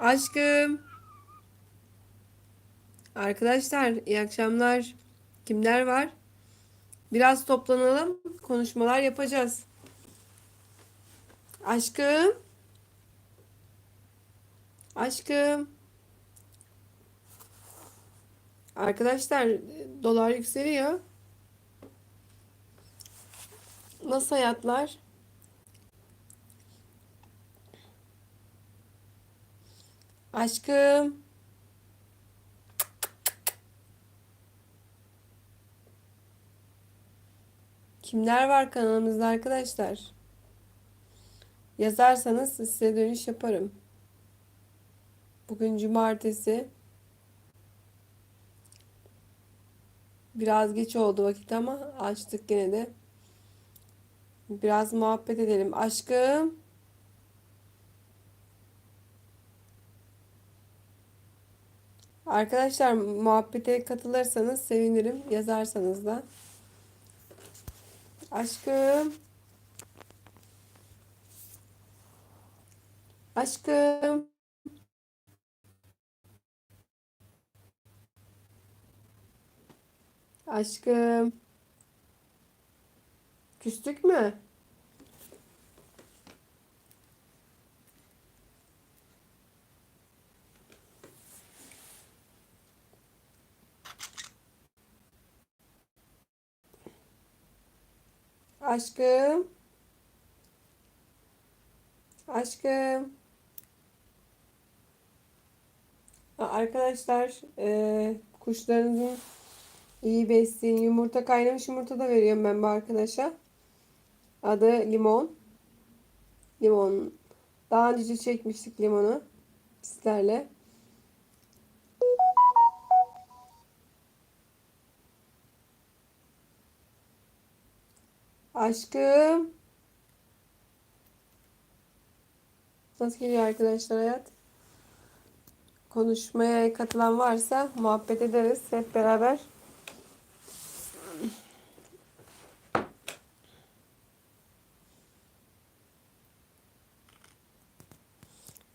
Aşkım. Arkadaşlar iyi akşamlar. Kimler var? Biraz toplanalım. Konuşmalar yapacağız. Aşkım. Aşkım. Arkadaşlar dolar yükseliyor. Nasıl hayatlar? Aşkım. Kimler var kanalımızda arkadaşlar? Yazarsanız size dönüş yaparım. Bugün cumartesi. Biraz geç oldu vakit ama açtık gene de. Biraz muhabbet edelim. Aşkım. Arkadaşlar muhabbete katılırsanız sevinirim. Yazarsanız da. Aşkım. Aşkım. Aşkım. Küstük mü? Aşkım. Aşkım. Arkadaşlar e, kuşlarınızın iyi besleyin. Yumurta kaynamış yumurta da veriyorum ben bu arkadaşa. Adı Limon. Limon. Daha önce çekmiştik limonu sizlerle. Aşkım. Nasıl geliyor arkadaşlar hayat? Konuşmaya katılan varsa muhabbet ederiz hep beraber.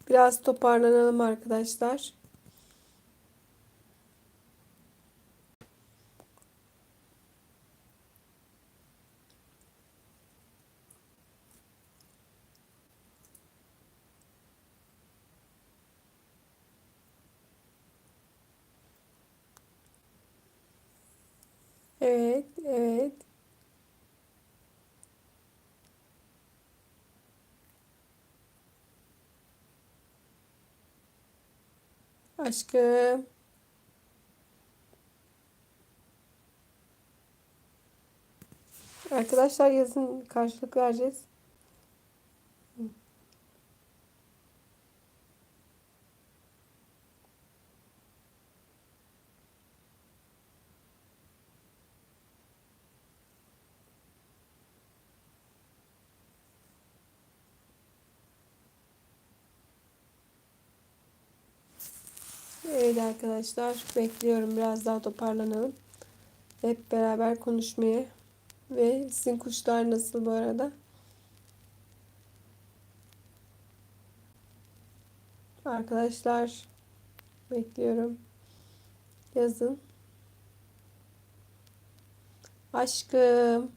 Biraz toparlanalım arkadaşlar. Evet, evet. Aşkım. Arkadaşlar yazın karşılık vereceğiz. Evet arkadaşlar bekliyorum biraz daha toparlanalım. Hep beraber konuşmaya. Ve sizin kuşlar nasıl bu arada? Arkadaşlar bekliyorum. Yazın. Aşkım.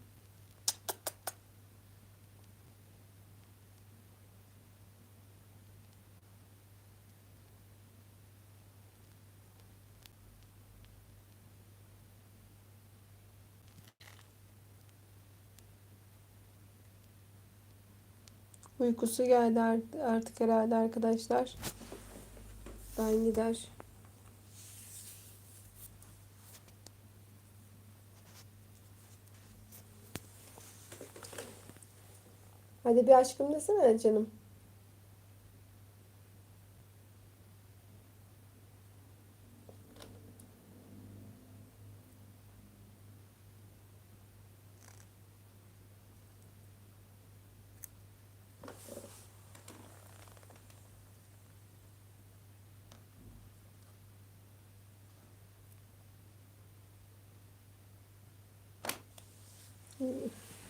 Uykusu geldi art- artık herhalde arkadaşlar. Ben gider. Hadi bir aşkım desene canım.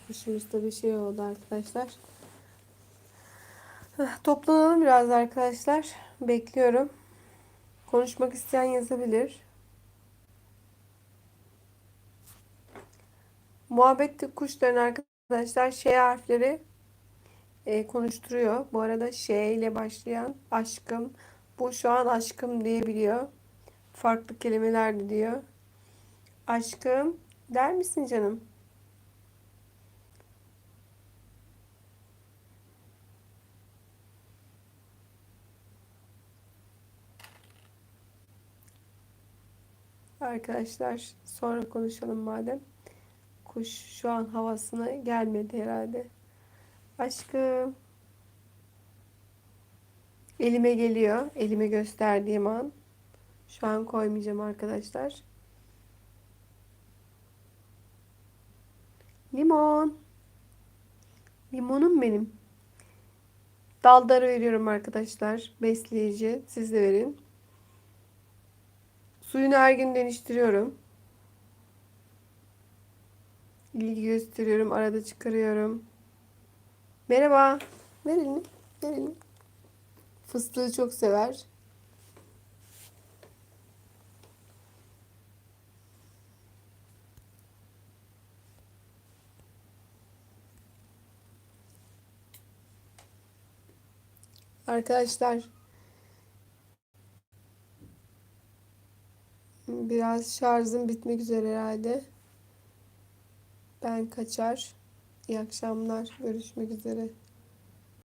Kuşumuzda bir şey oldu arkadaşlar. Toplanalım biraz arkadaşlar. Bekliyorum. Konuşmak isteyen yazabilir. Muhabbette kuşların arkadaşlar şey harfleri e, konuşturuyor. Bu arada şey ile başlayan aşkım. Bu şu an aşkım diyebiliyor. Farklı kelimeler de diyor. Aşkım der misin canım? Arkadaşlar sonra konuşalım madem. Kuş şu an havasına gelmedi herhalde. Aşkım. Elime geliyor. Elime gösterdiğim an. Şu an koymayacağım arkadaşlar. Limon. Limonum benim. Daldarı veriyorum arkadaşlar. Besleyici. Siz de verin. Suyunu her gün değiştiriyorum. İlgi gösteriyorum. Arada çıkarıyorum. Merhaba. Ver elini. Ver elini. Fıstığı çok sever. Arkadaşlar biraz şarjım bitmek üzere herhalde. Ben kaçar. İyi akşamlar. Görüşmek üzere.